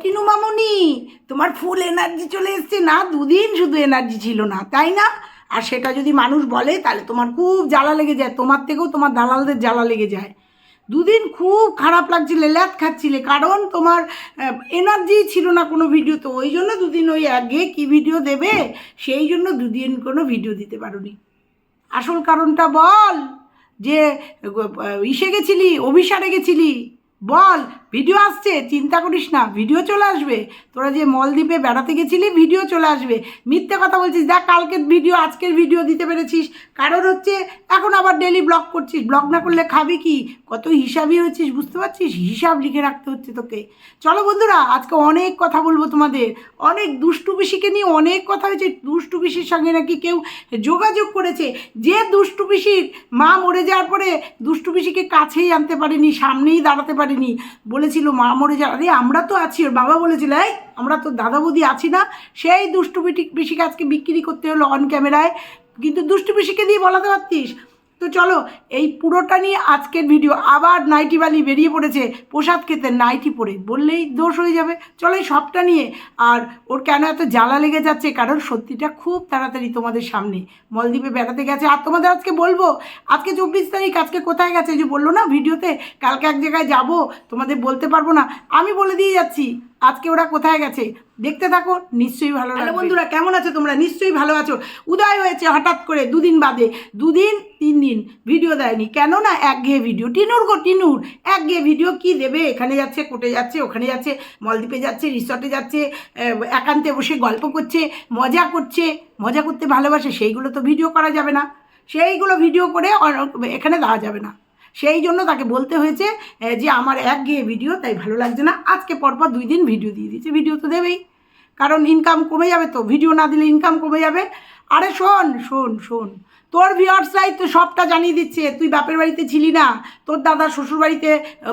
টিনু মামনি, তোমার ফুল এনার্জি চলে এসছে। না, দুদিন শুধু এনার্জি ছিল না, তাই না? আর সেটা যদি মানুষ বলে, তাহলে তোমার খুব জ্বালা লেগে যায়। তোমার থেকেও তোমার দালালদের জ্বালা লেগে যায়। দুদিন খুব খারাপ লাগছিলে ল্যাথ খাচ্ছিলে, কারণ তোমার এনার্জি ছিল না কোনো ভিডিও তো। ওই জন্য দুদিন ওই আগে কি ভিডিও দেবে, সেই জন্য দুদিন কোনো ভিডিও দিতে পারোনি। আসল কারণটা বল, যে ইসে গেছিলি, অভিসারে গেছিলি, বল ভিডিও আসছে, চিন্তা করিস না, ভিডিও চলে আসবে। তোরা যে মলদ্বীপে বেড়াতে গেছিলি, ভিডিও চলে আসবে। মিথ্যে কথা বলছিস, দেখ কালকের ভিডিও, আজকের ভিডিও দিতে পেরেছিস। কারণ হচ্ছে, এখন আবার ডেলি ব্লগ করছিস। ব্লগ না করলে খাবি কি? কত হিসাবই হচ্ছিস, বুঝতে পারছিস? হিসাব লিখে রাখতে হচ্ছে তোকে। চলো বন্ধুরা, আজকে অনেক কথা বলব তোমাদের। অনেক দুষ্টু পিসিকে নিয়ে অনেক কথা হয়েছে। দুষ্টু পিসির সঙ্গে নাকি কেউ যোগাযোগ করেছে। যে দুষ্টু পিসির মা মরে যাওয়ার পরে দুষ্টু পিসিকে কাছেই আনতে পারেনি, সামনেই দাঁড়াতে পারেনি। বলেছিল, মা মরে যা আরে, আমরা তো আছি। ওর বাবা বলেছিল, এই, আমরা তো দাদা বৌদি আছি না। সেই দুষ্টু পিটি পিসিকে আজকে বিক্রি করতে হলো অন ক্যামেরায় কিন্তু দুষ্টু পিসিকে দিয়ে বলাতে পারতিস? তো চলো, এই পুরোটা নিয়ে আজকের ভিডিও আবার নাইটি বালি বেরিয়ে পড়েছে, প্রসাদ খেতে নাইটি পরে। বললেই দোষ হয়ে যাবে। চলো এই সবটা নিয়ে। আর ওর কেন এত জ্বালা লেগে যাচ্ছে? কারণ সত্যিটা খুব তাড়াতাড়ি তোমাদের সামনে। মলদ্বীপে বেড়াতে গেছে। আর তোমাদের আজকে বলব, আজকে চব্বিশ তারিখ, আজকে কোথায় গেছে? যে বলল না, ভিডিওতে, কালকে এক জায়গায় যাব, তোমাদের বলতে পারব না। আমি বলে দিয়ে যাচ্ছি। আজকে ওরা কোথায় গেছে? দেখতে থাকো নিশ্চয়ই ভালো লাগবে। বন্ধুরা কেমন আছো তোমরা? নিশ্চয়ই ভালো আছো। উদয় হয়েছে হঠাৎ করে দুদিন বাদে। দুদিন তিন দিন ভিডিও দেয়নি। কেন না একঘেয়ে ভিডিও। টিনুর গো টিনুর। একঘেয়ে ভিডিও কি দেবে? এখানে যাচ্ছে কোটে যাচ্ছে ওখানে যাচ্ছে মলদ্বীপে যাচ্ছে রিসর্টে যাচ্ছে একান্তে বসে গল্প করছে মজা করছে। মজা করতে ভালোবাসে সেইগুলো তো ভিডিও করা যাবে না। সেইগুলো ভিডিও করে এখানে দেওয়া যাবে না। সেই জন্য তাকে বলতে হয়েছে যে আমার এক গিয়ে ভিডিও তাই ভালো লাগছে না। আজকে পরপর দুই দিন ভিডিও দিয়ে দিচ্ছে ভিডিও তো দেবেই। কারণ ইনকাম কমে যাবে তো। ভিডিও না দিলে ইনকাম কমে যাবে। আরে শোন শোন শোন। তোর ভিওর্সরাই তো সবটা জানিয়ে দিচ্ছে। তুই বাপের বাড়িতে ছিলি না। তোর দাদা শ্বশুরবাড়িতে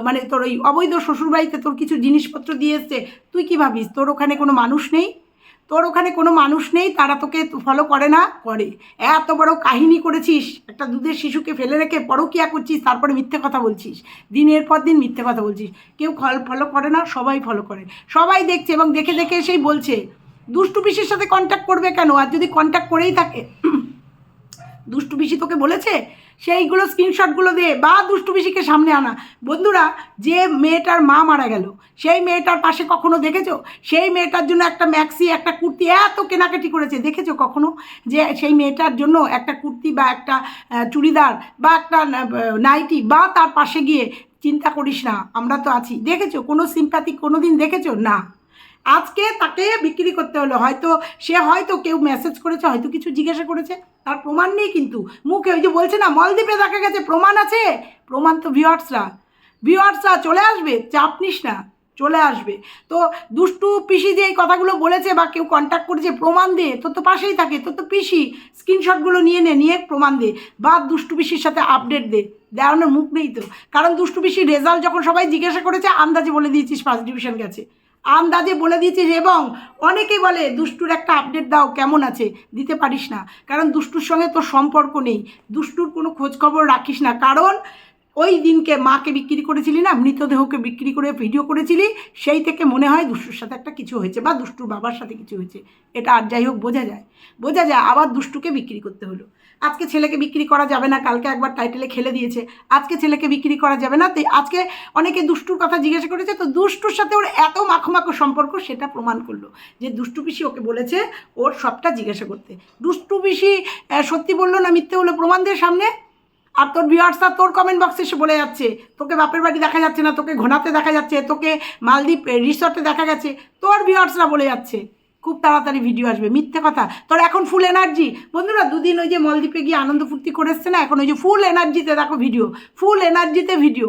মানে তোর ওই অবৈধ শ্বশুরবাড়িতে তোর কিছু জিনিসপত্র দিয়ে এসছে। তুই কী ভাবিস? তোর ওখানে কোনো মানুষ নেই? তোর ওখানে কোনো মানুষ নেই, তারা তোকে ফলো করে না, করে। এত বড় কাহিনী করেছিস, একটা দুধের শিশুকে ফেলে রেখে পরকিয়া করছিস, তারপরে মিথ্যে কথা বলছিস। দিনের পর দিন মিথ্যে কথা বলছিস। কেউ ফলো করে না, সবাই ফলো করে। সবাই দেখছে এবং দেখে দেখে এসেই বলছে, দুষ্টু পিসির সাথে কন্ট্যাক্ট করবে কেন? আর যদি কন্ট্যাক্ট করেই থাকে, দুষ্টু পিসি তোকে বলেছে সেইগুলো স্ক্রিনশটগুলো দে বা দুষ্টু পিসিকে সামনে আনা। বন্ধুরা, যে মেয়েটার মা মারা গেল, সেই মেয়েটার পাশে কখনো দেখেছ? সেই মেয়েটার জন্য একটা ম্যাক্সি একটা কুর্তি এত কেনাকাটি করেছে। দেখেছ কখনো? যে সেই মেয়েটার জন্য একটা কুর্তি বা একটা চুড়িদার বা একটা নাইটি বা তার পাশে গিয়ে চিন্তা করিস না, আমরা তো আছি। দেখেছ? কোনো সিম্প্যাথি কোনো দিন দেখেছ? না। আজকে তাকে বিক্রি করতে হলো। হয়তো সে হয়তো কেউ মেসেজ করেছে, হয়তো কিছু জিজ্ঞাসা করেছে। তার প্রমাণ নেই কিন্তু। মুখে ওই যে বলছে না, মলদ্বীপে দেখা গেছে, প্রমাণ আছে? প্রমাণ তো ভিওয়ার্সরা ভিওয়ার্সরা চলে আসবে, চাপ নিস না, চলে আসবে। তো দুষ্টু পিসি যে এই কথাগুলো বলেছে বা কেউ কন্ট্যাক্ট করেছে, প্রমাণ দে, তোর তো পাশেই থাকে, তোর তো পিসি। স্ক্রিনশটগুলো নিয়ে নে, নিয়ে প্রমাণ দে, বা দুষ্টু পিসির সাথে আপডেট দে। দেওয়ানোর মুখ নেই তো। কারণ দুষ্টু পিসির রেজাল্ট যখন সবাই জিজ্ঞাসা করেছে, আন্দাজে বলে দিয়েছিস ফার্স্ট ডিভিশন গেছে। আন্দাজে বলে দিয়েছিস এবং অনেকে বলে, দুষ্টুর একটা আপডেট দাও, কেমন আছে? দিতে পারিস না। কারণ দুষ্টুর সঙ্গে তোর সম্পর্ক নেই। দুষ্টুর কোনো খোঁজখবর রাখিস না। কারণ ওই দিনকে মাকে বিক্রি করেছিলি না, মৃতদেহকে বিক্রি করে ভিডিও করেছিলি, সেই থেকে মনে হয় দুষ্টুর সাথে একটা কিছু হয়েছে বা দুষ্টুর বাবার সাথে কিছু হয়েছে। এটা আর যাই হোক, বোঝা যায়। বোঝা যায় আবার দুষ্টুকে বিক্রি করতে হলো। আজকে ছেলেকে বিক্রি করা যাবে না, কালকে একবার টাইটেলে খেলে দিয়েছে। আজকে ছেলেকে বিক্রি করা যাবে না, তো আজকে অনেকে দুষ্টুর কথা জিজ্ঞাসা করেছে, তো দুষ্টুর সাথে ওর এত মাখো সম্পর্ক সেটা প্রমাণ করল। যে দুষ্টু পিসি ওকে বলেছে, ওর সবটা জিজ্ঞাসা করতে। দুষ্টু পিসি সত্যি বলল না মিথ্যে হলো প্রমাণ দিয়ে সামনে? আর তোর ভিউয়ার্সরা তোর কমেন্ট বক্সে এসে বলে যাচ্ছে, তোকে বাপের বাড়ি দেখা যাচ্ছে না, তোকে ঘোনাতে দেখা যাচ্ছে, তোকে মালদ্বীপ রিসর্টে দেখা গেছে, তোর ভিউয়ার্সরা বলে যাচ্ছে। খুব তাড়াতাড়ি ভিডিও আসবে। মিথ্যে কথা। তোর এখন ফুল এনার্জি বন্ধুরা, দুদিন ওই যে মলদ্বীপে গিয়ে আনন্দ ফুর্তি করে এসছে না, এখন ওই যে ফুল এনার্জিতে দেখো ভিডিও ফুল এনার্জিতে ভিডিও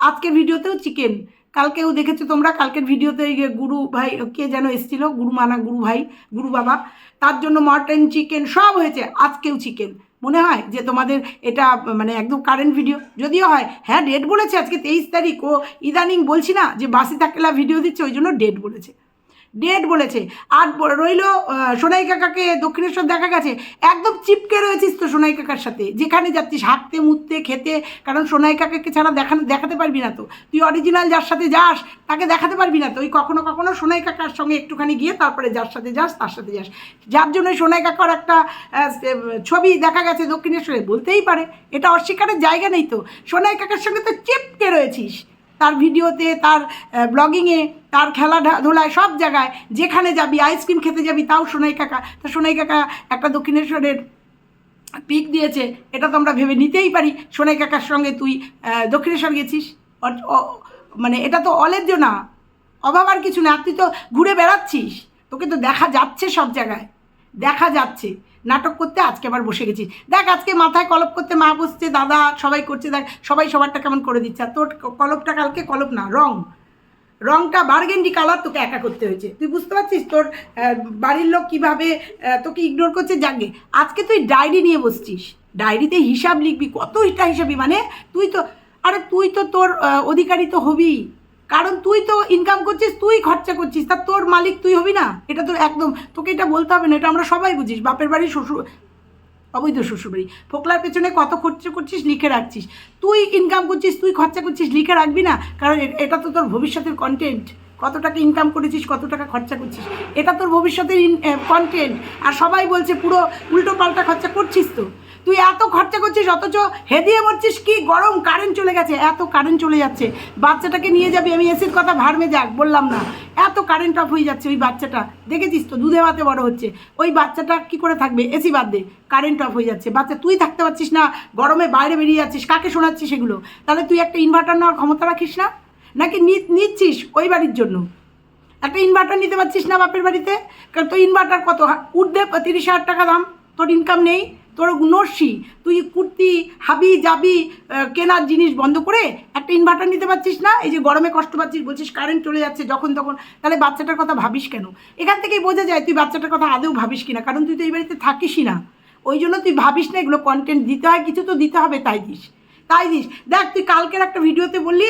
আজকের ভিডিওতেও চিকেন কালকেও দেখেছ তোমরা? কালকের ভিডিওতে গুরু ভাই, কে যেন এসেছিল? গুরু মানা, গুরু ভাই, গুরু বাবা। তার জন্য মটন চিকেন সব হয়েছে। আজকেও চিকেন মনে হয় যে তোমাদের এটা মানে একদম কারেন্ট ভিডিও যদিও হয় হ্যাঁ ডেট বলেছে আজকে তেইশ তারিখ। ও ইদানিং বলছি না যে বাসি থাকলা ভিডিও দিচ্ছে, ওই জন্য ডেট বলেছে। ডেট বলেছে। আর রইল সোনাই কাকাকে দক্ষিণেশ্বর দেখা গেছে। একদম চিপকে রয়েছিস তো সোনাই কাকার সাথে। যেখানে যাচ্ছিস, হাঁটতে, মুততে, খেতে। কারণ সোনাই কাকাকে ছাড়া দেখানো, দেখাতে পারবি না তো। তুই অরিজিনাল যার সাথে যাস, তাকে দেখাতে পারবি না তো। ওই কখনো কখনো সোনাই কাকার সঙ্গে একটুখানি গিয়ে তারপরে যার সাথে যাস, তার সাথে যাস। যার জন্য সোনাই কাকার একটা ছবি দেখা গেছে দক্ষিণেশ্বরে। বলতেই পারে। এটা অস্বীকারের জায়গা নেই তো। সোনাই কাকার সঙ্গে তো চিপকে রয়েছিস। তার ভিডিওতে, তার ব্লগিংয়ে, তার খেলা ধোলায় সব জায়গায়, যেখানে যাবি আইসক্রিম খেতে যাবি, তাও সোনাই কাকা। তা সোনাই কাকা একটা দক্ষিণেশ্বরের পিক দিয়েছে, এটা তো আমরা ভেবে নিতেই পারি, সোনাই কাকার সঙ্গে তুই দক্ষিণেশ্বর গেছিস? মানে এটা তো অলেজ্য না। অভাব আর কিছু না তুই তো ঘুরে বেড়াচ্ছিস। তোকে তো দেখা যাচ্ছে সব জায়গায়। দেখা যাচ্ছে। নাটক করতে আজকে আবার বসে গেছিস দেখ, আজকে মাথায় কলপ করতে মা বসছে, দাদা সবাই করছে, দেখ, সবাই সবারটা কেমন করে দিচ্ছে। আর তোর কলপটা কালকে কলপ না, রং। রংটা বার্গেন্ডি কালার তোকে একা করতে হয়েছে। তুই বুঝতে পারছিস তোর বাড়ির লোক কীভাবে তোকে ইগনোর করছে? জাগে আজকে তুই ডায়েরি নিয়ে বসছিস। ডায়েরিতে হিসাব লিখবি কতটা হিসাবি? মানে তুই তো, আরে তুই তো তোর অধিকারী তো হবি। কারণ তুই তো ইনকাম করছিস, তুই খরচা করছিস, তা তোর মালিক তুই হবি না? এটা তো একদম, তোকে এটা বলতে হবে না, এটা আমরা সবাই বুঝিস, বাপের বাড়ি, শ্বশুর, অবৈধ শ্বশুরবাড়ি। ফোকলার পেছনে কত খরচা করছিস, লিখে রাখছিস। তুই ইনকাম করছিস, তুই খরচা করছিস, লিখে রাখবি না, কারণ এটা তো তোর ভবিষ্যতের কন্টেন্ট কত টাকা ইনকাম করেছিস, কত টাকা খরচা করছিস, এটা তোর ভবিষ্যতের কন্টেন্ট আর সবাই বলছে, পুরো উল্টো পাল্টা খরচা করছিস তো? তুই এত খরচা করছিস, অথচ হেদিয়ে মরছিস কি গরম কারেন্ট চলে গেছে, এত কারেন্ট চলে যাচ্ছে। বাচ্চাটাকে নিয়ে যাবি, আমি এসির কথা ভারমে যাক, বললাম না। এত কারেন্ট অফ হয়ে যাচ্ছে ওই বাচ্চাটা। দেখেছিস তো, দুধে ভাতে বড় হচ্ছে। ওই বাচ্চাটা কি করে থাকবে? এসি বাদ দে কারেন্ট অফ হয়ে যাচ্ছে। বাচ্চা, তুই থাকতে পারছিস না, গরমে বাইরে বেরিয়ে যাচ্ছিস, কাকে শোনাচ্ছিস সেগুলো তাহলে তুই একটা ইনভার্টার নেওয়ার ক্ষমতা রাখিস না? নাকি নিচ্ছিস ওই বাড়ির জন্য? একটা ইনভার্টার নিতে পারছিস না বাপের বাড়িতে? কারণ তোর ইনভার্টার কত? উঠবে তিরিশ হাজার টাকা দাম। তোর ইনকাম নেই, তোর নর্সি তুই কুর্তি, হাবি যাবি কেনার জিনিস বন্ধ করে একটা ইনভার্টার নিতে পারছিস না, এই যে গরমে কষ্ট পাচ্ছিস, বলছিস কারেন্ট চলে যাচ্ছে যখন তখন, তাহলে বাচ্চাটার কথা ভাবিস কেন? এখান থেকেই বোঝা যায় তুই বাচ্চাটার কথা আদৌ ভাবিস কিনা, কারণ তুই তো এই বাড়িতে থাকিসই না। ওই জন্য তুই ভাবিস না এগুলো কন্টেন্ট দিতে হয়, কিছু তো দিতে হবে, তাই দিস তাই দিস। দেখ, তুই কালকের একটা ভিডিওতে বললি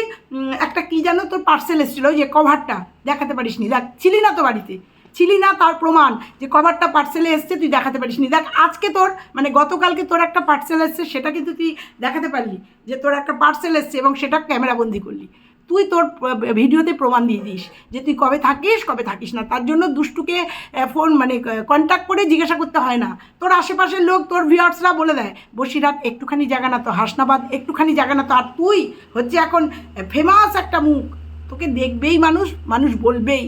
একটা কি জানো তোর পার্সেল এসেছিল, ওই যে কভারটা দেখাতে পারিস নি দেখ, ছিলি না তো বাড়িতে। ছিলি না তার প্রমাণ যে কভারটা পার্সেলে এসছে, তুই দেখাতে পারিস নি দেখ, আজকে তোর মানে গতকালকে তোর একটা পার্সেল এসছে, সেটা কিন্তু তুই দেখাতে পারলি যে তোর একটা পার্সেল এসছে এবং সেটা ক্যামেরাবন্দি করলি। তুই তোর ভিডিওতে প্রমাণ দিয়ে দিস যে তুই কবে থাকিস কবে থাকিস না। তার জন্য দুষ্টুকে ফোন মানে কন্ট্যাক্ট করে জিজ্ঞাসা করতে হয় না। তোর আশেপাশের লোক, তোর ভিউয়ার্সরা বলে দেয়, বসিরহাট, একটুখানি জায়গা না তো, হাসনাবাদ, একটুখানি জায়গা না তো। আর তুই হচ্ছে এখন ফেমাস একটা মুখ। তোকে দেখবেই মানুষ মানুষ বলবেই।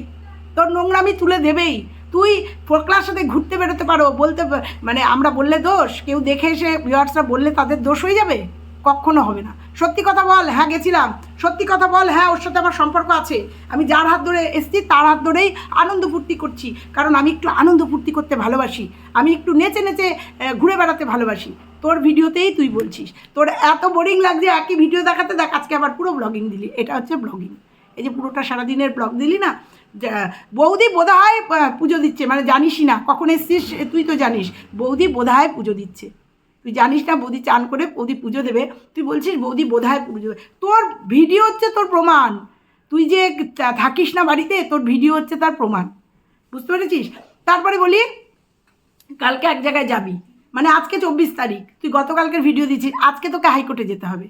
তোর নোংরামি তুলে দেবেই। তুই ফোকলার সাথে ঘুরতে বেরোতে পারো, বলতে মানে আমরা বললে দোষ, কেউ দেখে এসে ভিউয়ার্সরা বললে তাদের দোষ হয়ে যাবে? কখনো হবে না। সত্যি কথা বল হ্যাঁ গেছিলাম। সত্যি কথা বল হ্যাঁ ওর সাথে আমার সম্পর্ক আছে। আমি যার হাত ধরে এসেছি, তার হাত ধরেই আনন্দ ফুর্তি করছি। কারণ আমি একটু আনন্দ ফুর্তি করতে ভালোবাসি। আমি একটু নেচে নেচে ঘুরে বেড়াতে ভালোবাসি। তোর ভিডিওতেই তুই বলছিস। তোর এত বোরিং লাগছে, একই ভিডিও দেখাতে দেখ, আজকে আবার পুরো ব্লগিং দিলি। এটা হচ্ছে ব্লগিং এই যে পুরোটা সারাদিনের ব্লগ দিলি না বৌদি বোধ হয় পুজো দিচ্ছে মানে জানিসই না, কখন এসছিস তুই তো জানিস, বৌদি বোধ হয় পুজো দিচ্ছে। তুই জানিস না, বৌদি চান করে বৌদি পুজো দেবে, তুই বলছিস বৌদি বোধ হয় পুজো তোর ভিডিও হচ্ছে তোর প্রমাণ, তুই যে থাকিস না বাড়িতে, তোর ভিডিও হচ্ছে তার প্রমাণ, বুঝতে পেরেছিস? তারপরে বলি, কালকে এক জায়গায় যাবি মানে আজকে চব্বিশ তারিখ, তুই গতকালকের ভিডিও দিচ্ছিস আজকে তোকে হাইকোর্টে যেতে হবে।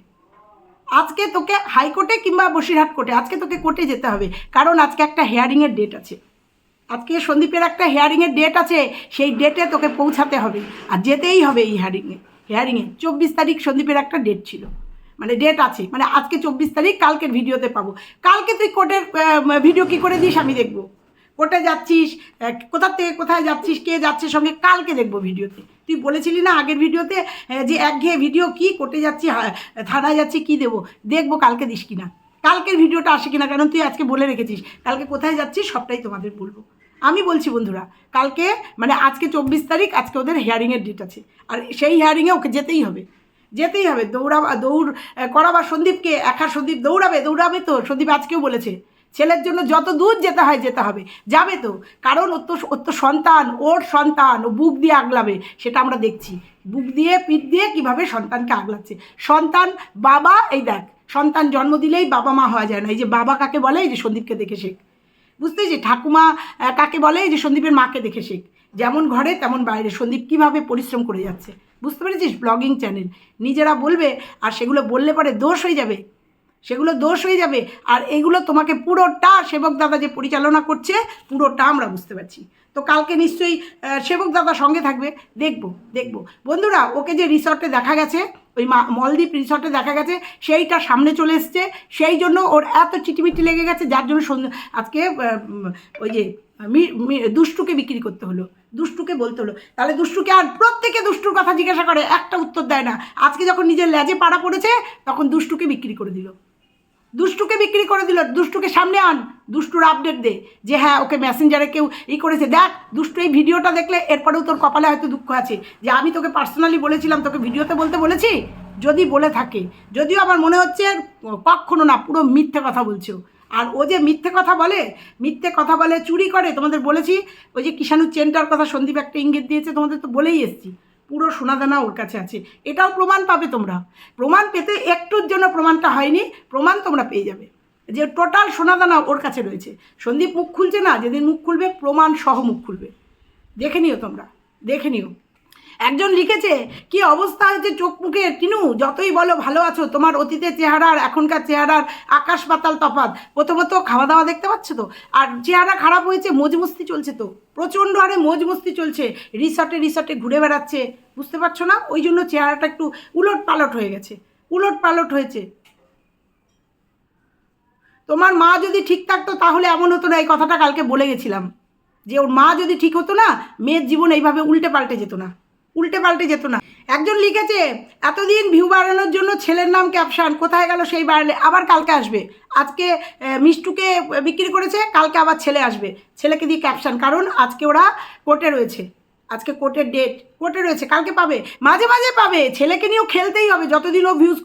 আজকে তোকে হাইকোর্টে কিংবা বসিরহাট কোর্টে আজকে তোকে কোর্টে যেতে হবে। কারণ আজকে একটা হেয়ারিংয়ের ডেট আছে। আজকে সন্দীপের একটা হেয়ারিংয়ের ডেট আছে সেই ডেটে তোকে পৌঁছাতে হবে। আর যেতেই হবে এই হেয়ারিংয়ে হেয়ারিংয়ে চব্বিশ তারিখ সন্দীপের একটা ডেট ছিল। মানে ডেট আছে। মানে আজকে চব্বিশ তারিখ কালকের ভিডিওতে পাবো। কালকে তুই কোর্টের ভিডিও কি করে দিস আমি দেখব। কোর্টে যাচ্ছিস আহ, কোথা থেকে কোথায় যাচ্ছিস কে যাচ্ছে সঙ্গে কালকে দেখব ভিডিওতে তুই বলেছিলি না আগের ভিডিওতে যে একঘেয়ে ভিডিও কি কোর্টে যাচ্ছি থানায় যাচ্ছি, কি দেবো? দেখব কালকে দিস কিনা। কালকের ভিডিওটা আসে কিনা কারণ তুই আজকে বলে রেখেছিস। কালকে কোথায় যাচ্ছিস সবটাই তোমাদের বলব। আমি বলছি বন্ধুরা, কালকে মানে আজকে চব্বিশ তারিখ, আজকে ওদের হেয়ারিংয়ের ডেট আছে। আর সেই হেয়ারিংয়ে ওকে যেতেই হবে। যেতেই হবে। দৌড়াবা দৌড় করাবা সন্দীপকে, একা সন্দীপ দৌড়াবে দৌড়াবে তো। সন্দীপ আজকেও বলেছে। ছেলের জন্য যত দূর যেতে হয় যেতে হবে। যাবে তো? কারণ ওর তো ওর তো সন্তান, ওর সন্তান, ও বুক দিয়ে আগলাবে, সেটা আমরা দেখছি। বুক দিয়ে, পিঠ দিয়ে কীভাবে সন্তানকে আগলাচ্ছে? সন্তান, বাবা, এই দেখ, সন্তান জন্ম দিলেই বাবা মা হওয়া যায় না। এই যে বাবা কাকে বলে? এই যে সন্দীপকে দেখে শেখ। বুঝতে পেরেছি ঠাকুমা কাকে বলে? এই যে সন্দীপের মাকে দেখে শেখ। যেমন ঘরে, তেমন বাইরে। সন্দীপ কীভাবে পরিশ্রম করে যাচ্ছে? বুঝতে পেরেছিস? ব্লগিং চ্যানেল নিজেরা বলবে, আর সেগুলো বললে পরে দোষ হয়ে যাবে। সেগুলো দোষ হয়ে যাবে। আর এগুলো তোমাকে পুরোটা সেবক দাদা যে পরিচালনা করছে, পুরোটা আমরা বুঝতে পারছি। তো কালকে নিশ্চয়ই সেবক দাদা সঙ্গে থাকবে। দেখব দেখব। বন্ধুরা, ওকে যে রিসর্টে দেখা গেছে, ওই মলদ্বীপ রিসর্টে দেখা গেছে, সেইটা সামনে চলে এসছে। সেই জন্য ওর এত চিটিমিটি লেগে গেছে, যার জন্য আজকে ওই যে দুষ্টুকে বিক্রি করতে হলো। দুষ্টুকে বলতে হলো। তাহলে দুষ্টুকে আর প্রত্যেকে দুষ্টুর কথা জিজ্ঞাসা করে? একটা উত্তর দেয় না। আজকে যখন নিজের ল্যাজে পাড়া পড়েছে, তখন দুষ্টুকে বিক্রি করে দিল। দুষ্টুকে বিক্রি করে দিল, দুষ্টুকে সামনে আন, দুষ্টুর আপডেট দে, যে হ্যাঁ ওকে মেসেঞ্জারে কেউ ই করেছে। দেখ, দুষ্টু এই ভিডিওটা দেখলে এরপরেও তোর কপালে হয়তো দুঃখ আছে। যে আমি তোকে পার্সোনালি বলেছিলাম, তোকে ভিডিওতে বলতে বলেছি? যদি বলে থাকে। যদিও আমার মনে হচ্ছে কখনো না, পুরো মিথ্যে কথা বলছো আর ও যে মিথ্যে কথা বলে, মিথ্যে কথা বলে চুরি করে, তোমাদের বলেছি, ওই যে কিষাণুর চেনটার কথা সন্দীপ একটা ইঙ্গিত দিয়েছে, তোমাদের তো বলেই এসছি। পুরো সোনাদানা ওর কাছে আছে। এটাও প্রমাণ পাবে তোমরা। প্রমাণ পেতে একটুর জন্য প্রমাণটা হয়নি, প্রমাণ তোমরা পেয়ে যাবে। যে টোটাল সোনাদানা ওর কাছে রয়েছে। সন্দীপ মুখ খুলছে না? যেদিন মুখ খুলবে, প্রমাণ সহ মুখ খুলবে। দেখে নিও তোমরা। দেখে নিও। একজন লিখেছে, কি অবস্থা হয়েছে চোখ মুখে? টিনু, যতই বলো ভালো আছো। তোমার অতীতের চেহারা আর এখনকার চেহারার আকাশ পাতাল তফাৎ। প্রথমত খাওয়া দাওয়া দেখতে পাচ্ছ তো? আর চেহারা খারাপ হয়েছে, মজমস্তি চলছে তো? প্রচণ্ড হারে মজমস্তি চলছে। রিসর্টে রিসর্টে ঘুরে বেড়াচ্ছে। বুঝতে পারছ না? ওই জন্য চেহারাটা একটু উলট পালট হয়ে গেছে। উলট পালট হয়েছে। তোমার মা যদি ঠিক থাকতো, তাহলে এমন হতো না। এই কথাটা কালকে বলে গেছিলাম। যে ওর মা যদি ঠিক হতো না, মেয়ের জীবন এইভাবে উল্টে পাল্টে যেত না। উল্টে পাল্টে যেত না। একজন লিখেছে, এতদিন ভিউ বাড়ানোর জন্য ছেলের নাম ক্যাপশন কোথায় গেল সেই বাড়ালে, আবার কালকে আসবে। আজকে মিষ্টুকে বিক্রি করেছে, কালকে আবার ছেলে আসবে। ছেলেকে দিয়ে ক্যাপশন কারণ আজকে ওরা কোর্টে রয়েছে। আজকে কোর্টের ডেট কোর্টে রয়েছে, কালকে পাবে। মাঝে মাঝে পাবে। ছেলেকে নিয়েও খেলতেই হবে। যতদিন ও ভিউজ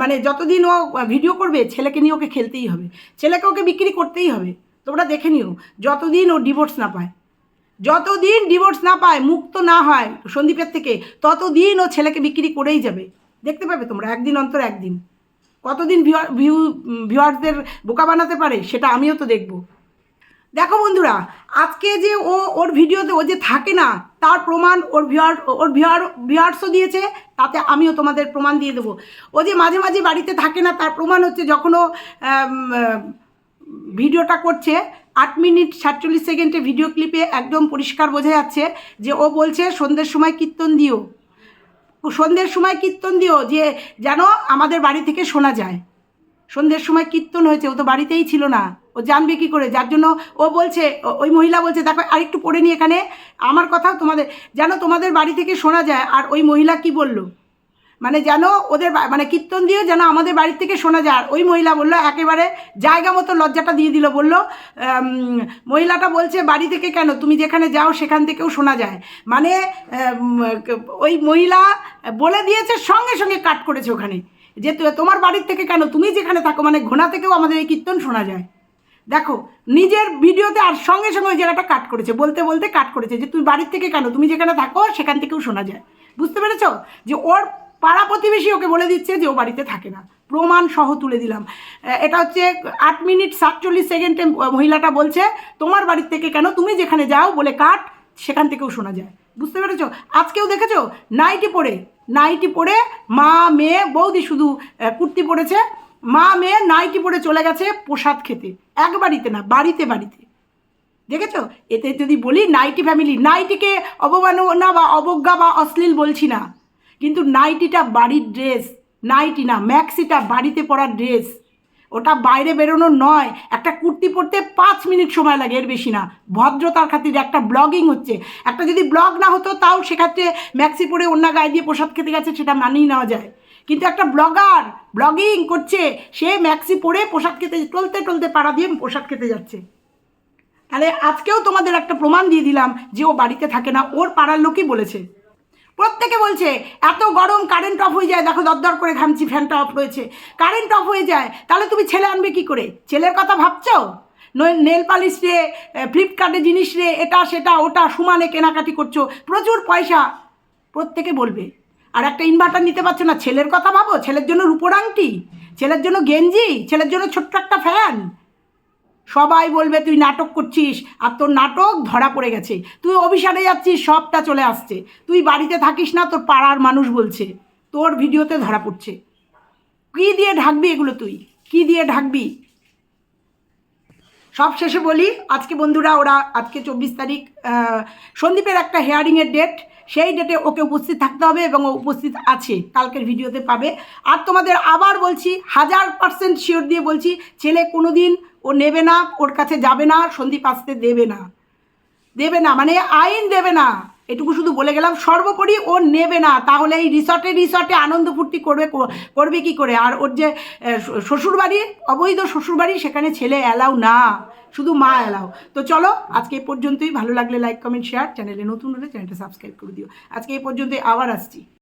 মানে যতদিন ও ভিডিও করবে, ছেলেকে নিয়ে ওকে খেলতেই হবে। ছেলেকে ওকে বিক্রি করতেই হবে। তোমরা দেখে নিও, যতদিন ও ডিভোর্স না পায়। যতদিন ডিভোর্স না পায়, মুক্ত না হয় সন্দীপের থেকে, ততদিন ও ছেলেকে বিক্রি করেই যাবে। দেখতে পাবে তোমরা, একদিন অন্তর একদিন। কতদিন ভিউ ভিউয়ার্সদের বোকা বানাতে পারে, সেটা আমিও তো দেখব। দেখো বন্ধুরা, আজকে যে ও, ওর ভিডিওতে ও যে থাকে না, তার প্রমাণ ওর ভিউয়ার ওর ভিউয়ার ভিউয়ার্সও দিয়েছে, তাতে আমিও তোমাদের প্রমাণ দিয়ে দেবো। ও যে মাঝে মাঝে বাড়িতে থাকে না, তার প্রমাণ হচ্ছে যখন ও ভিডিওটা করছে আট মিনিট সাতচল্লিশ সেকেন্ডে ভিডিও ক্লিপে একদম পরিষ্কার বোঝা যাচ্ছে যে ও বলছে, সন্ধ্যের সময় কীর্তন দিও। সন্ধ্যের সময় কীর্তন দিও যে যেন আমাদের বাড়ি থেকে শোনা যায়। সন্ধ্যের সময় কীর্তন হয়েছে, ও তো বাড়িতেই ছিল না। ও জানবে কি করে? যার জন্য ও বলছে ওই মহিলা বলছে, দেখো, আরেকটু পড়ে নি এখানে। আমার কথাও তোমাদের, যেন তোমাদের বাড়ি থেকে শোনা যায়। আর ওই মহিলা কি বলল? মানে যেন ওদের মানে কীর্তন দিয়েও যেন আমাদের বাড়ির থেকে শোনা যায়। ওই মহিলা বলল, একেবারে জায়গা মতো লজ্জাটা দিয়ে দিল, বলল মহিলাটা বলছে, বাড়ি থেকে কেন? তুমি যেখানে যাও, সেখান থেকেও শোনা যায়। মানে ওই মহিলা বলে দিয়েছে, সঙ্গে সঙ্গে কাট করেছে ওখানে, যে তোমার বাড়ির থেকে কেন? তুমি যেখানে থাকো মানে ঘোনা থেকেও আমাদের এই কীর্তন শোনা যায়। দেখো, নিজের ভিডিওতে আর সঙ্গে সঙ্গে ওই জায়গাটা কাট করেছে, বলতে বলতে কাট করেছে, যে তুমি বাড়ির থেকে কেন? তুমি যেখানে থাকো, সেখান থেকেও শোনা যায়। বুঝতে পেরেছ? যে ওর পাড়া প্রতিবেশী ওকে বলে দিচ্ছে যে ও বাড়িতে থাকে না। প্রমাণ সহ তুলে দিলাম। এটা হচ্ছে আট মিনিট সাতচল্লিশ সেকেন্ডে মহিলাটা বলছে, তোমার বাড়ির থেকে কেন? তুমি যেখানে যাও বলে কাট, সেখান থেকেও শোনা যায়। বুঝতে পেরেছ? আজকেও দেখেছ? নাইটি পরে নাইটি পরে মা, মেয়ে, বৌদি শুধু কুর্তি পরেছে। মা, মেয়ে নাইটি পরে চলে গেছে প্রসাদ খেতে। এক বাড়িতে না, বাড়িতে বাড়িতে। দেখেছ? এতে যদি বলি, নাইটি ফ্যামিলি নাইটিকে অবমাননা বা অবজ্ঞা বা অশ্লীল বলছি না। কিন্তু নাইটিটা বাড়ির ড্রেস, নাইটি না, ম্যাক্সিটা বাড়িতে পরার ড্রেস। ওটা বাইরে বেরোনো নয়, একটা কুর্তি পরতে পাঁচ মিনিট সময় লাগে, এর বেশি না। ভদ্রতার খাতিরে একটা ব্লগিং হচ্ছে। একটা যদি ব্লগ না হতো, তাও সেক্ষেত্রে ম্যাক্সি পরে অন্য গায়ে দিয়ে প্রসাদ খেতে গেছে, সেটা মানিয়ে নেওয়া যায়। কিন্তু একটা ব্লগার ব্লগিং করছে, সে ম্যাক্সি পরে প্রসাদ খেতে, টলতে টলতে পাড়া দিয়ে প্রসাদ খেতে যাচ্ছে। তাহলে আজকেও তোমাদের একটা প্রমাণ দিয়ে দিলাম যে ও বাড়িতে থাকে না, ওর পাড়ার লোকই বলেছে। প্রত্যেকে বলছে, এত গরম কারেন্ট অফ হয়ে যায়। দেখো, দরদর করে ঘামছি ফ্যানটা অফ রয়েছে। কারেন্ট অফ হয়ে যায়, তাহলে তুমি ছেলে আনবে কি করে? ছেলের কথা ভাবছ? নেল পালিশ রে ফ্লিপকার্টে জিনিস রে, এটা, সেটা, ওটা, সমানে কেনাকাটি করছ, প্রচুর পয়সা। প্রত্যেকে বলবে, আর একটা ইনভার্টার নিতে পারছ না? ছেলের কথা ভাবো? ছেলের জন্য রূপোর আংটি? ছেলের জন্য গেঞ্জি? ছেলের জন্য ছোট্ট একটা ফ্যান সবাই বলবে, তুই নাটক করছিস আর তোর নাটক ধরা পড়ে গেছে। তুই অভিশানে যাচ্ছিস, সবটা চলে আসছে। তুই বাড়িতে থাকিস না, তোর পাড়ার মানুষ বলছে, তোর ভিডিওতে ধরা পড়ছে। কী দিয়ে ঢাকবি এগুলো তুই? কী দিয়ে ঢাকবি? সব শেষে বলি, আজকে বন্ধুরা, ওরা আজকে চব্বিশ তারিখ সন্দীপের একটা হেয়ারিংয়ের ডেট সেই ডেটে ওকে উপস্থিত থাকতে হবে এবং ও উপস্থিত আছে, কালকের ভিডিওতে পাবে। আর তোমাদের আবার বলছি, হাজার পার্সেন্ট শিওর দিয়ে বলছি, ছেলে কোনো দিন ও নেবে না, ওর কাছে যাবে না, সন্দীপ আসতে দেবে না। দেবে না মানে আইন দেবে না। এটুকু শুধু বলে গেলাম, সর্বোপরি ও নেবে না। তাহলে এই রিসর্টে রিসর্টে আনন্দ ফুর্তি করবে করবে কি করে? আর ওর যে শ্বশুরবাড়ি, অবৈধ শ্বশুরবাড়ি, সেখানে ছেলে অ্যালাউ না। শুধু মা অ্যালাউ তো চলো, আজকে এই পর্যন্তই। ভালো লাগলে লাইক কমেন্ট শেয়ার চ্যানেলে নতুন হলে চ্যানেলটা সাবস্ক্রাইব করে দিও। আজকে এই পর্যন্তই, আবার আসছি।